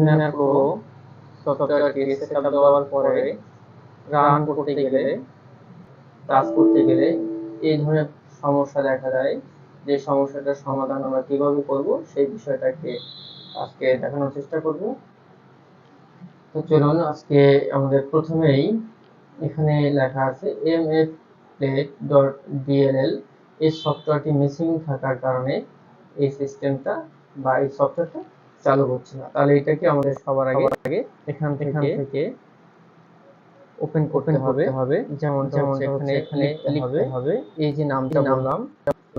Premiere Pro setup দেওয়ার পরে run করতে গেলে, কাজ করতে গেলে এই ধরনের সমস্যা দেখা যে সমস্যাটার সমাধান আমরা কীভাবে করব সেই বিষয়টাকে আজকে দেখানোর চেষ্টা করব। তো চলুন, আজকে আমাদের প্রথমেই এখানে লেখা আছে M F plate dot DLL এই সফটওয়্যারটি মিসিং থাকার কারণে এই সিস্টেমটা বা এই সফটওয়্যারটা চালু হচ্ছে না। তাহলে এটাকে আমাদের সবার আগে? আগে এখান থেকে ওপেন করতে হবে। হবে। যেমন যেমন এখানে এখানে লিখতে হবে। এই যে নামটা বললাম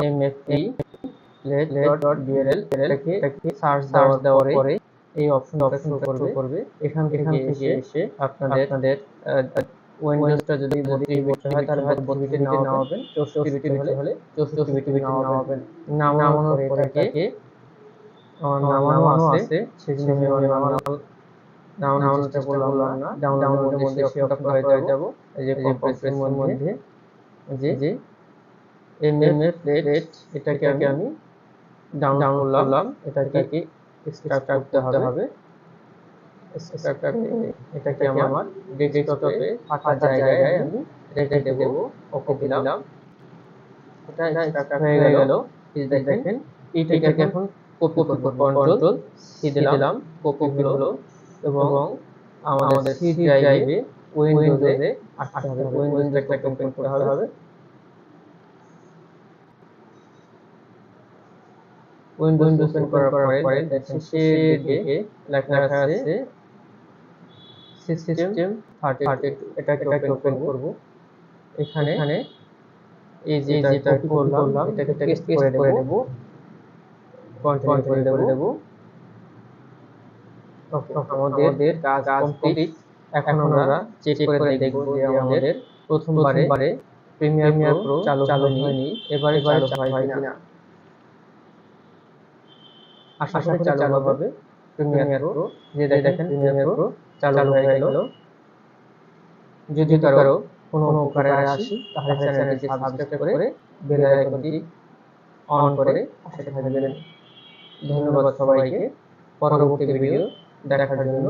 এমএফটি সার্চ দেওয়ার পরে এই অপশন অপশন করবে। করবে। এখান থেকে এসে আপনাদের আপনাদের উইন্ডোজটা যদি বত্রিশ বিট হয় তাহলে হয়তো বিট নামাবেন চৌষট্টি বিট হলে হলে চৌষট্টি বিট নামাবেন নামানোর পরে এটাকে নামানো আছে আমি নামানো নামানোটা বললাম না। ডাউনলোডের মধ্যে অপশনটা করে যাব। এই যে কম্প্রেসের মধ্যে যে যে এমএমএফ প্লেট এটাকে আমি ডাউনলোড করলাম। এটাকে এক্সট্রাক্ট করতে হবে। এটাকে আমার ডেস্কটপে ফাঁকা জায়গায় আমি রেখে দেব। ওকে দিলাম। এটা এক্সট্রাক্ট হয়ে গেল। দেখেন এইটাকে এখন কন্ট্রোল সি দিলাম? কপি হলো এবং আমাদের সি ড্রাইভে উইন্ডোজে আসতে হবে করতে উইন্ডোজ ওপেন করার পরে দেখেন শেডে লেখা আছে সিস্টেম থার্টি এটাকে ওপেন করব। এখানে এই যে যেটা করলাম এটাকে টেক্সট করে দেব কন্টিনিউ করে দেব। দেব। আমাদের কাজ কমপ্লিট এখন আমরা চেক করে দেখব যে আমাদের প্রথমবারে প্রিমিয়ার প্রো চালু চালু হয়নি এবারে চালু হয় কিনা? আশা করি চালু হবে। প্রিমিয়ার প্রো যে দেখেন প্রিমিয়ার প্রো চালু হয়ে গেল। যদি কারও কোনো উপকারে আসি তাহলে চ্যানেলটি সাবস্ক্রাইব করে বেল আইকনটি অন করে পাশে থাকবেন। ধন্যবাদ সবাইকে। পরবর্তী ভিডিও দেখার জন্য